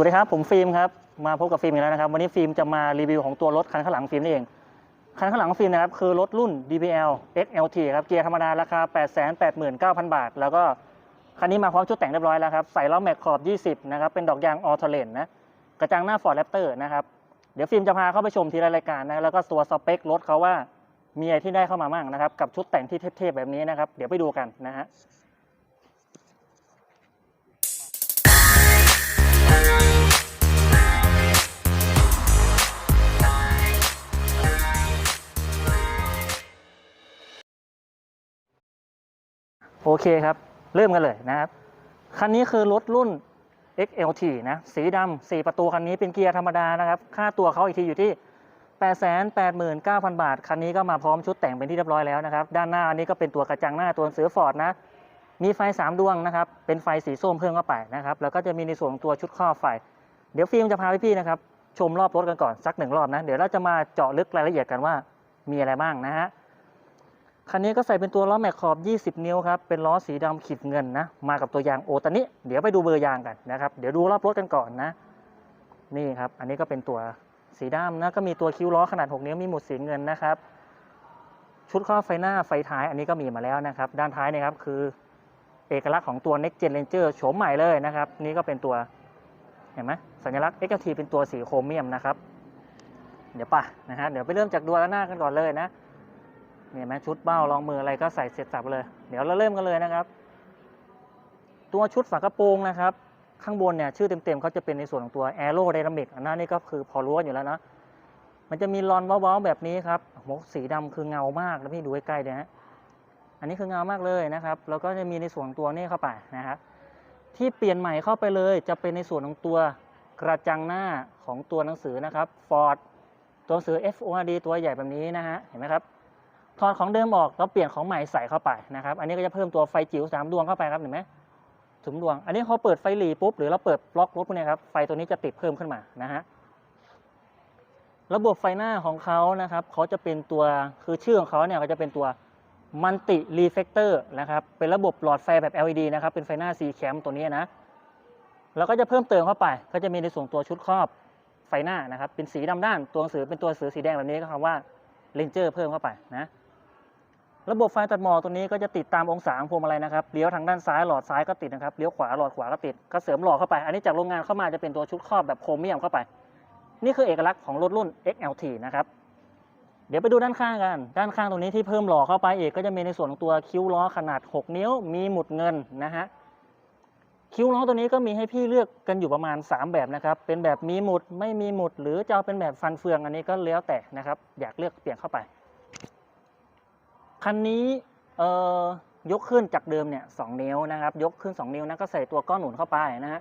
วัสดีครับ ผมฟิล์มครับ มาพบกับฟิล์มอีกแล้วนะครับ วันนี้ฟิล์มจะมารีวิวของตัวรถคันข้างหลังฟิล์มนี่เอง คันข้างหลังฟิล์มนะครับคือรถรุ่น DBL XLT ครับ เกียร์ธรรมดาราคา 889,000 บาท แล้วก็คันนี้มาพร้อมชุดแต่งเรียบร้อยแล้วครับ ใส่ล้อแม็กขอบ 20 นะครับ เป็นดอกยางออโตเลนนะ กระจังหน้า Ford Raptor นะครับ เดี๋ยวฟิล์มจะพาเข้าไปชมทีละรายการนะ แล้วก็ตัวสเปครถเขาว่ามีอะไรที่ได้เข้ามาบ้างนะครับ กับชุดแต่งที่เทพๆแบบนี้นะครับ เดี๋ยวไปดูกันนะฮะ โอเคครับ เริ่มกันเลยนะครับ คันนี้คือรถรุ่น XLT นะ สีดำ4ประตูคันนี้เป็นเกียร์ธรรมดานะครับ ค่าตัวเขาอีกทีอยู่ที่ 889,000 บาท คันนี้ก็มาพร้อมชุดแต่งเป็นที่เรียบร้อยแล้วนะครับ ด้านหน้าอันนี้ก็เป็นตัวกระจังหน้าตัวหนังสือฟอร์ดนะ มีไฟ 3 ดวงนะครับ เป็นไฟสีส้มเพิ่มเข้าไปนะครับ แล้วก็จะมีในส่วนของตัวชุดครอไฟ เดี๋ยวฟิล์มจะพาพี่ๆนะครับ ชมรอบรถกันก่อนสักหนึ่งรอบนะ เดี๋ยวเราจะมาเจาะลึกรายละเอียดกันว่ามีอะไรบ้างนะฮะ คันนี้ก็ใส่เป็นตัวล้อแม็กขอบ 20 นิ้วครับ เป็นล้อสีดำขีดเงินนะ มากับตัวยางโอตานิเดี๋ยวไปดูเบอร์ยางกันนะครับ เดี๋ยวดูรอบรถกันก่อนนะ นี่ครับ อันนี้ก็เป็นตัวสีดำนะ ก็มีตัวคิ้วล้อขนาด 6 นิ้ว มีหมุดสีเงินนะครับ ชุดครอบไฟหน้าไฟท้าย อันนี้ก็มีมาแล้วนะครับ ด้านท้ายเนะครับคือ เอกลักษณ์ของตัว Next Gen Ranger โฉมใหม่เลยนะครับ นี่ก็เป็นตัว เห็นไหมสัญลักษณ์ XT เป็นตัวสีโครเมียมนะครับ เดี๋ยวป่ะนะฮะ เดี๋ยวไปเริ่มจากดวงหน้ากันก่อนเลยนะ เนี่ยแม้ชุดเบ้ารองมืออะไรก็ใส่เสร็จสับเลย เดี๋ยวเราเริ่มกันเลยนะครับ ตัวชุดฝากระโปรงนะครับ ข้างบนเนี่ยชื่อเต็มๆเขาจะเป็นในส่วนของตัว Aero Dynamic อันนั้นนี่ก็คือพอรู้อยู่แล้วนะ มันจะมีรอนว้าๆแบบนี้ครับโอ้โหสีดำคือเงามากแล้วพี่ดูใกล้ๆเนี่ยฮะอันนี้คือเงามากเลยนะครับ แล้วก็จะมีในส่วนของตัวนี่เข้าไปนะครับที่เปลี่ยนใหม่เข้าไปเลยจะเป็นในส่วนของตัวกระจังหน้าของตัวหนังสือนะครับ Ford ตัวหนังสือ FORD ตัวใหญ่แบบนี้นะฮะเห็นไหมครับ ถอดของเดิมออกแล้วเปลี่ยนของใหม่ใส่เข้าไปนะครับ อันนี้ก็จะเพิ่มตัวไฟจิ๋วสามดวงเข้าไปครับเห็นไหมถึงดวง อันนี้พอเปิดไฟหลีปุ๊บหรือเราเปิดบล็อกรถพวกนี้ครับไฟตัวนี้จะติดเพิ่มขึ้นมานะฮะระบบไฟหน้าของเขานะครับเขาจะเป็นตัวคือชื่อของเขาเนี่ยก็จะเป็นตัวมันติรีเฟกเตอร์นะครับเป็นระบบหลอดไฟแบบ LED นะครับเป็นไฟหน้าสีแคมตัวนี้นะแล้วก็จะเพิ่มเติมเข้าไป ก็จะมีในส่วนตัวชุดครอบไฟหน้านะครับเป็นสีดำด้านตัวหนังสือเป็นตัวสือสีแดงแบบนี้ก็คำว่าเลนเจอร์เพิ่มเข้าไปนะ ระบบไฟตัดหมอกตัวนี้ก็จะติดตามองศาของพวงมาลัยนะครับ เลี้ยวทางด้านซ้ายหลอดซ้ายก็ติดนะครับ เลี้ยวขวาหลอดขวาก็ติด ก็เสริมหลอดเข้าไป อันนี้จากโรงงานเข้ามาจะเป็นตัวชุดครอบแบบโครเมียมเข้าไป นี่คือเอกลักษณ์ของรถรุ่น XLT นะครับ เดี๋ยวไปดูด้านข้างกัน ด้านข้างตรงนี้ที่เพิ่มหล่อเข้าไปอีกก็จะมีในส่วนของตัวคิ้วล้อขนาด 6 นิ้ว มีหมุดเงินนะฮะ คิ้วล้อตัวนี้ก็มีให้พี่เลือกกันอยู่ประมาณ 3 แบบนะครับ เป็นแบบมีหมุด ไม่มีหมุด หรือจะเอาเป็นแบบฟันเฟือง อันนี้ก็แล้วแต่นะครับ อยากเลือกเปลี่ยนเข้าไป คันนี้เอ่อยกขึ้นจากเดิมเนี่ยสนิ้วนะครับ ยกขึ้น 2 นิ้วนะก็ใส่ตัวก้อนหนุนเข้าไปนะฮะ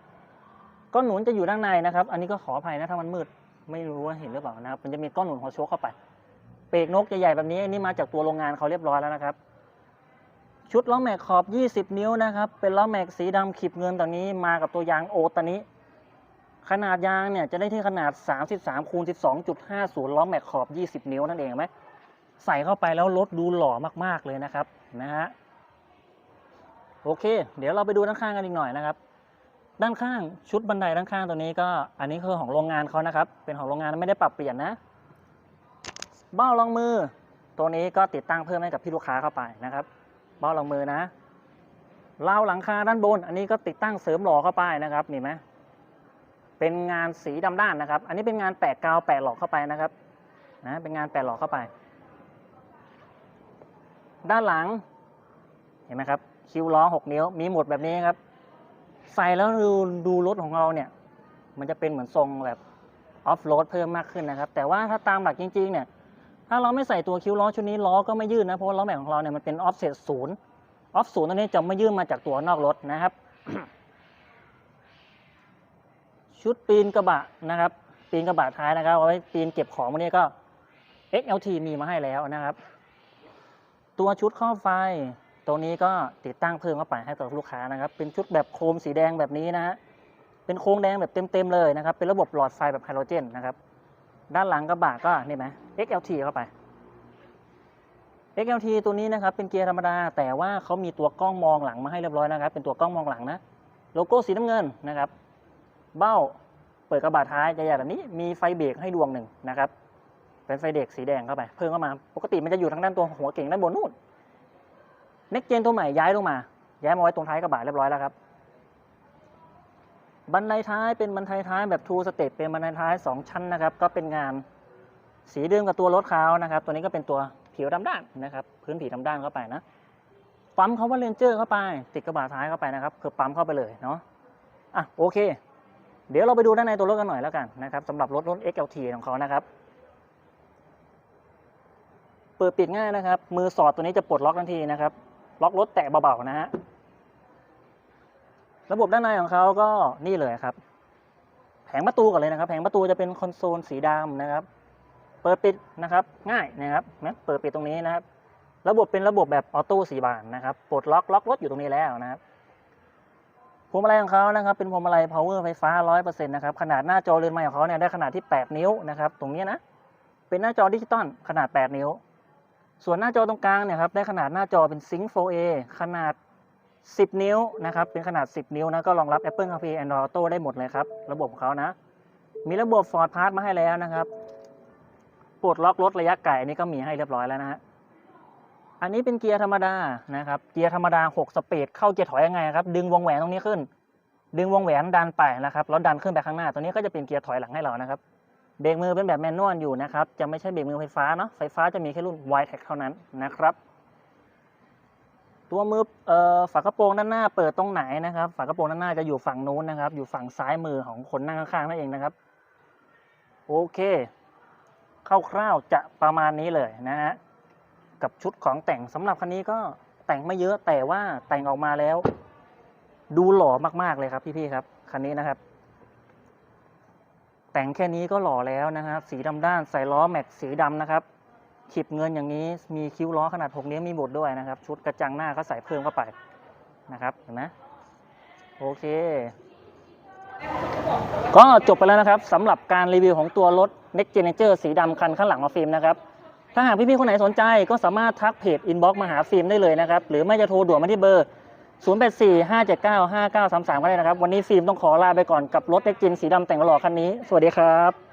ก้อนหนุนจะอยู่ด้านในนะครับ อันนี้ก็ขออภัยนะถ้ามันมืดไม่รู้ว่าเห็นหรือเปล่านะครับ มันจะมีก้อนหนุนหัวโชกเข้าไปเปรกนกใหญ่ๆแบบนี้อันนี้มาจากตัวโรงงานเขาเรียบร้อยแล้วนะครับ ชุดล้อแม็กขอบ 20 นิ้วนะครับ เป็นล้อแม็กสีดำขีบเงินตัวนี้มากับตัวยางโอตานี้ขนาดยางเนี่ยจะได้ที่ขนาด 33คูณ12.50ล้อแม็กขอบ 20 นิ้วนั่นเองไหม ใส่เข้าไปแล้วรถดูหล่อมากๆเลยนะครับนะฮะโอเค เดี๋ยวเราไปดูด้านข้างกันอีกหน่อยนะครับ ด้านข้างชุดบันไดด้านข้างตัวนี้ก็อันนี้คือของโรงงานเขานะครับ เป็นของโรงงานไม่ได้ปรับเปลี่ยนนะ เบ้ารองมือ ตัวนี้ก็ติดตั้งเพิ่มให้กับพี่ลูกค้าเข้าไปนะครับ เบ้ารองมือนะราวหลังคาด้านบน อันนี้ก็ติดตั้งเสริมหล่อเข้าไปนะครับนี่ไหมเป็นงานสีดำด้านนะครับ อันนี้เป็นงานแปะกาวแปะหลอกเข้าไปนะครับนะเป็นงานแปะหลอกเข้าไป ด้านหลัง เห็นไหมครับ คิ้วล้อ6นิ้ว มีหมดแบบนี้ครับ ใส่แล้วดูดูรถของเราเนี่ย มันจะเป็นเหมือนทรงแบบออฟโรดเพิ่มมากขึ้นนะครับ แต่ว่าถ้าตามหลักจริง ๆ เนี่ย ถ้าเราไม่ใส่ตัวคิ้วล้อชุดนี้ล้อก็ไม่ยืดนะ เพราะล้อแม็กของเราเนี่ยมันเป็นออฟเซตศูนย์ออฟศูนย์ตัวนี้จะไม่ยืดมาจากตัวนอกรถนะครับ ชุดปีนกระบะนะครับ ปีนกระบะท้ายนะครับเอาไว้ปีนเก็บของพวกนี้ก็ XLT มีมาให้แล้วนะครับ ตัวชุดครอบไฟตัวนี้ก็ติดตั้งเพิ่มเข้าไปให้กับลูกค้านะครับ เป็นชุดแบบโครมสีแดงแบบนี้นะฮะ เป็นโครงแดงแบบเต็มๆเลยนะครับ เป็นระบบหลอดไฟแบบไฮโดรเจนนะครับ ด้านหลังกระบะก็นี่ไหม XLT เข้าไป XLT ตัวนี้นะครับเป็นเกียร์ธรรมดา แต่ว่าเขามีตัวกล้องมองหลังมาให้เรียบร้อยนะครับ เป็นตัวกล้องมองหลังนะ โลโก้สีน้ำเงินนะครับ เบ้าเปิดกระบะท้ายจะใหญ่แบบนี้ มีไฟเบรกให้ดวงหนึ่งนะครับ เป็นไฟเบรกสีแดงเข้าไป เพิ่มเข้ามา ปกติมันจะอยู่ทางด้านตัวหัวเก่งด้านบนนู่นเน็กเจนตัวใหม่ย้ายลงมา ย้ายมาไว้ตรงท้ายกระบะเรียบร้อยแล้วครับ บันไดท้ายเป็นบันไดท้ายแบบทูสเตปเป็นบันไดท้าย 2 ชั้นนะครับ ก็เป็นงานสีเดิมกับตัวรถเขานะครับ ตัวนี้ก็เป็นตัวผิวดำด้านนะครับ พื้นผิวดำด้านเข้าไปนะปั๊มเขาว่าเลนเจอร์เข้าไป ติดกระบะท้ายเข้าไปนะครับ คือปั๊มเข้าไปเลยเนาะ อะโอเค เดี๋ยวเราไปดูด้านในตัวรถกันหน่อยแล้วกันนะครับสำหรับรถรถ XLT ของเขานะครับ เปิดปิดง่ายนะครับ มือสอดตัวนี้จะปลดล็อกทันทีนะครับ ล็อกรถแตะเบาๆนะฮะ ระบบด้านในของเขาก็นี่เลยครับ แผงประตูก่อนเลยนะครับ แผงประตูจะเป็นคอนโซลสีดำนะครับ เปิดปิดนะครับ ง่ายนะครับนะเปิดปิดตรงนี้นะครับ ระบบเป็นระบบแบบออโต้สีบานนะครับ ปลดล็อกล็อกรถอยู่ตรงนี้แล้วนะครับพวงมาลัยของเขานะครับ เป็นพวงมาลัย power ไฟฟ้า 100%นะครับ ขนาดหน้าจอเรือนไม้ของเขาเนี่ยได้ขนาดที่ 8 นิ้วนะครับ ตรงนี้นะ เป็นหน้าจอดิจิตอลขนาด 8 นิ้ว ส่วนหน้าจอตรงกลางเนี่ยครับได้ขนาดหน้าจอเป็น Sync 4A ขนาด 10 นิ้วนะครับเป็นขนาด 10 นิ้วนะก็รองรับ Apple CarPlay Android Auto ได้หมดเลยครับ ระบบของเขานะ มีระบบ Ford Pass มาให้แล้วนะครับปลดล็อกรถระยะไกลอันนี้ก็มีให้เรียบร้อยแล้วนะฮะอันนี้เป็นเกียร์ธรรมดานะครับเกียร์ธรรมดา 6 สปีดเข้าเกียร์ถอยยังไงครับ ดึงวงแหวนตรงนี้ขึ้น ดึงวงแหวนดันไปนะครับแล้วดันขึ้นไปข้างหน้าตัวนี้ก็จะเป็นเกียร์ถอยหลังให้เรานะครับ เบรกมือเป็นแบบแมนนวลอยู่นะครับ จะไม่ใช่เบรกมือไฟฟ้าเนาะ ไฟฟ้าจะมีแค่รุ่น y t e c เท่านั้นนะครับ ตัวมือเอ่อฝากระโปรงด้านหน้าเปิดตรงไหนนะครับ ฝากระโปรงด้านหน้าจะอยู่ฝั่งนู้นนะครับ อยู่ฝั่งซ้ายมือของคนนั่งข้างๆนั่นเองนะครับ โอเคคร่าวๆจะประมาณนี้เลยนะฮะ กับชุดของแต่งสำหรับคันนี้ก็แต่งไม่เยอะแต่ว่าแต่งออกมาแล้ว ดูหล่อมากๆเลยครับพี่ๆครับคันนี้นะครับ แต่งแค่นี้ก็หล่อแล้วนะครับ สีดำด้านใส่ล้อแม็กสีดำนะครับขีบเงินอย่างนี้มีคิ้วล้อขนาด6นิ้วมีบดด้วยนะครับ ชุดกระจังหน้าก็ใส่เพิ่มเข้าไปนะครับเห็นไหมโอเค ก็จบไปแล้วนะครับสำหรับการรีวิวของตัวรถ Next Gen Ranger สีดำคันข้างหลังของฟิล์มนะครับ ถ้าหากพี่ๆคนไหนสนใจก็สามารถทักเพจอินบ็อกมาหาฟิล์มได้เลยนะครับ หรือไม่จะโทรด่วนมาที่เบอร์ 0845795933ก็ได้นะครับ วันนี้ฟิล์มต้องขอลาไปก่อนกับรถเล็กจินสีดำแต่งหล่อคันนี้ สวัสดีครับ